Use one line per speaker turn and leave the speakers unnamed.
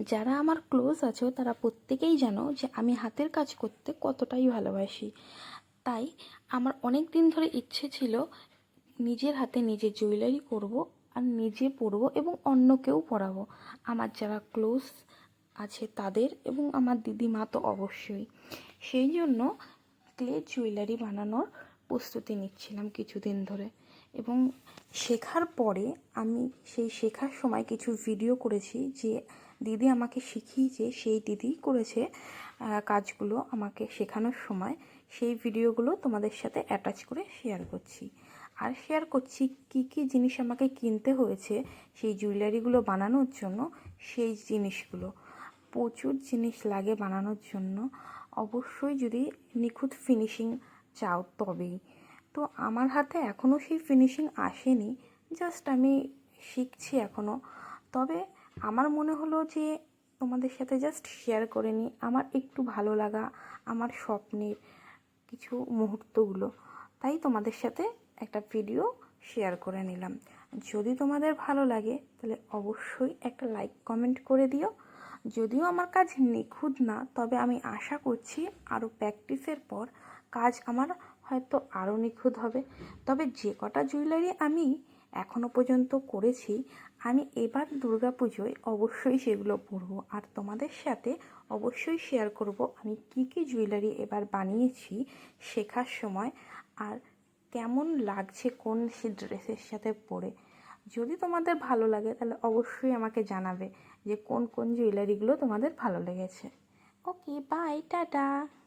যারা আমার ক্লোজ আছো, তারা প্রত্যেকেই জানো যে আমি হাতের কাজ করতে কতটাই ভালোবাসি। তাই আমার অনেক দিন ধরে ইচ্ছে ছিল নিজের হাতে নিজে জুয়েলারি করব আর নিজে পরবো এবং অন্যকেও পরাবো। আমার যারা ক্লোজ আছে তাদের এবং আমার দিদিমা তো অবশ্যই। সেই জন্য ক্লে জুয়েলারি বানানোর প্রস্তুতি নিচ্ছিলাম কিছুদিন ধরে এবং শেখার পরে আমি সেই শেখার সময় কিছু ভিডিও করেছি যে দিদি আমাকে শিখিয়েছে, সেই দিদি করেছে কাজগুলো আমাকে শেখানোর সময়। সেই ভিডিওগুলো তোমাদের সাথে অ্যাটাচ করে শেয়ার করছি। আর শেয়ার করছি কি কি জিনিস আমাকে কিনতে হয়েছে, সেই জুয়েলারিগুলো বানানোর জন্য, সেই জিনিসগুলো। প্রচুর জিনিস লাগে বানানোর জন্য। অবশ্যই যদি নিখুঁত ফিনিশিং চাও তবেই। তো আমার হাতে এখনও সেই ফিনিশিং আসেনি জাস্ট আমি শিখছি এখনও তবে আমার মনে হলো যে তোমাদের সাথে জাস্ট শেয়ার করে নিই, আমার একটু ভালো লাগা, আমার স্বপ্নের কিছু মুহূর্তগুলো। তাই তোমাদের সাথে একটা ভিডিও শেয়ার করে নিলাম। যদি তোমাদের ভালো লাগে, তাহলে অবশ্যই একটা লাইক কমেন্ট করে দিও। যদিও আমার কাজ নিখুঁত না, তবে আমি আশা করছি আরও প্র্যাকটিসের পর কাজ আমার হয়তো আরও নিখুঁত হবে। তবে যে কটা জুয়েলারি আমি এখনও পর্যন্ত করেছি, আমি এবার দুর্গাপুজোয় অবশ্যই সেগুলো পরবো। আর তোমাদের সাথে অবশ্যই শেয়ার করব আমি কি কি জুয়েলারি এবার বানিয়েছি শেখার সময়, আর কেমন লাগছে কোন সে ড্রেসের সাথে পরে। যদি তোমাদের ভালো লাগে, তাহলে অবশ্যই আমাকে জানাবে যে কোন কোন জুয়েলারিগুলো তোমাদের ভালো লেগেছে। Okay bye tata.